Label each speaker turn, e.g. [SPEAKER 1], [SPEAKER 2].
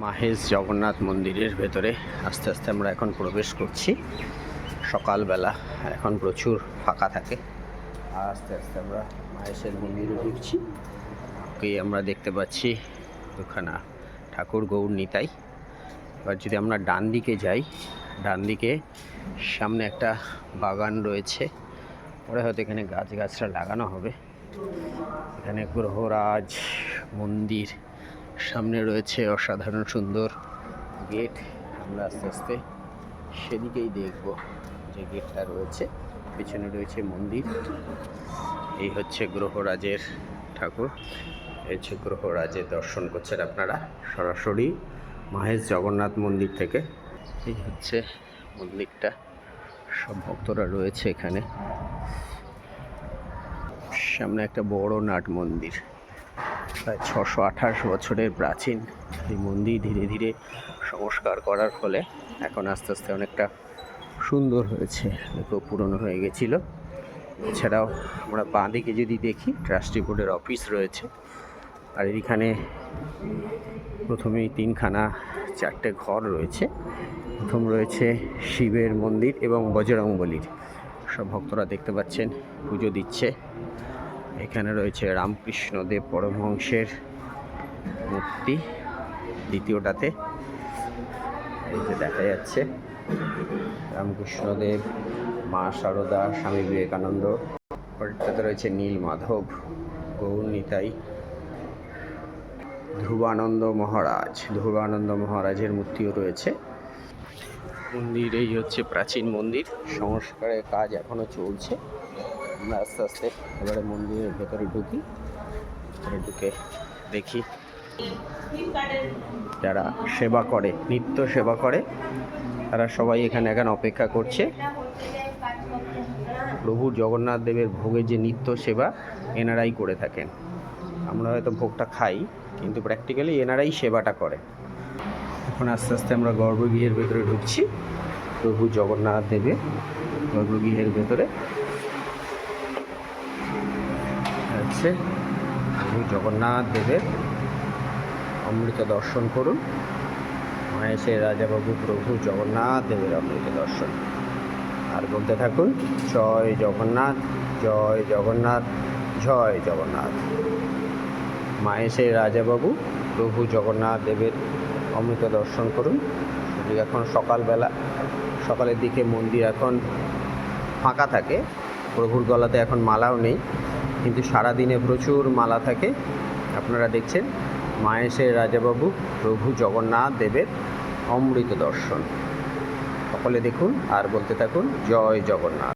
[SPEAKER 1] মাহেশ জগন্নাথ মন্দিরের ভেতরে আস্তে আস্তে আমরা এখন প্রবেশ করছি। সকালবেলা এখন প্রচুর ফাঁকা থাকে। আর আস্তে আস্তে আমরা মাহেশের মন্দিরে ঢুকছি। ওকে আমরা দেখতে পাচ্ছি দুখানা ঠাকুর গৌর নিতাই। এবার যদি আমরা ডান দিকে যাই, ডান দিকে সামনে একটা বাগান রয়েছে। পরে হয়তো এখানে গাছ গাছরা লাগানো হবে। এখানে গ্রহরাজ মন্দির সামনে রয়েছে অসাধারণ সুন্দর গেট। আমরা আস্তে আস্তে সেদিকেই দেখব যে গেটটা রয়েছে। পিছনে রয়েছে মন্দির। এই হচ্ছে গ্রহরাজের ঠাকুর। এই হচ্ছে গ্রহরাজের দর্শন করছেন আপনারা সরাসরি মাহেশ জগন্নাথ মন্দির থেকে। এই হচ্ছে মন্দিরটা। সব ভক্তরা রয়েছে এখানে। সামনে একটা বড় নাট মন্দির। প্রায় ছশো আঠাশ বছরের প্রাচীন এই মন্দির ধীরে ধীরে সংস্কার করার ফলে এখন আস্তে আস্তে অনেকটা সুন্দর হয়েছে দেখো পুরনো হয়ে গেছিল। এছাড়াও আমরা বাঁ দিকে যদি দেখি, ট্রাস্টি বোর্ডের অফিস রয়েছে। আর এখানে প্রথমেই তিনখানা, চারটে ঘর রয়েছে। প্রথম রয়েছে শিবের মন্দির এবং বজরংবলির। সব ভক্তরা দেখতে পাচ্ছেন, পুজো দিচ্ছে। এখানে রয়েছে রামকৃষ্ণদেব পরমহংসের মূর্তি, দ্বিতীয়টাতে। দেখা যাচ্ছে, রামকৃষ্ণদেব, মা সারদা, স্বামী বিবেকানন্দ। পরেরটাতে রয়েছে নীল মাধব, গৌর নিতাই, ধ্রুবানন্দ মহারাজ। ধ্রুবানন্দ মহারাজের মূর্তিও রয়েছে। মন্দির, এই হচ্ছে প্রাচীন মন্দির। সংস্কারের কাজ এখনও চলছে। আমরা আস্তে আস্তে এবারে মন্দিরের ভেতরে ঢুকি। ভেতরে ঢুকে দেখি যারা সেবা করে, নিত্য সেবা করে, তারা সবাই এখানে এখন অপেক্ষা করছে। প্রভু জগন্নাথ দেবের ভোগের যে নিত্য সেবা, এনারাই করে থাকেন। আমরা হয়তো ভোগটা খাই, কিন্তু প্র্যাকটিক্যালি এনারাই সেবাটা করে। এখন আস্তে আস্তে আমরা গর্ভগৃহের ভেতরে ঢুকছি। প্রভু জগন্নাথ দেবের গর্ভগৃহের ভেতরে। প্রভু জগন্নাথ দেবের অমৃত দর্শন করুন। মাহেশের রাজাবাবু প্রভু জগন্নাথ দেবের অমৃত দর্শন। আর বলতে থাকুন, জয় জগন্নাথ জয় জগন্নাথ জয় জগন্নাথ। মাহেশের রাজাবাবু প্রভু জগন্নাথ দেবের অমৃত দর্শন করুন। এখন সকালবেলা, সকালের দিকে মন্দির এখন ফাঁকা থাকে, প্রভুর গলাতে এখন মালাও নেই কিন্তু সারাদিনে প্রচুর মালা থাকে। আপনারা দেখছেন মায়েশের রাজাবাবু প্রভু জগন্নাথ দেবের অমৃত দর্শন। সকলে দেখুন আর বলতে থাকুন, জয় জগন্নাথ।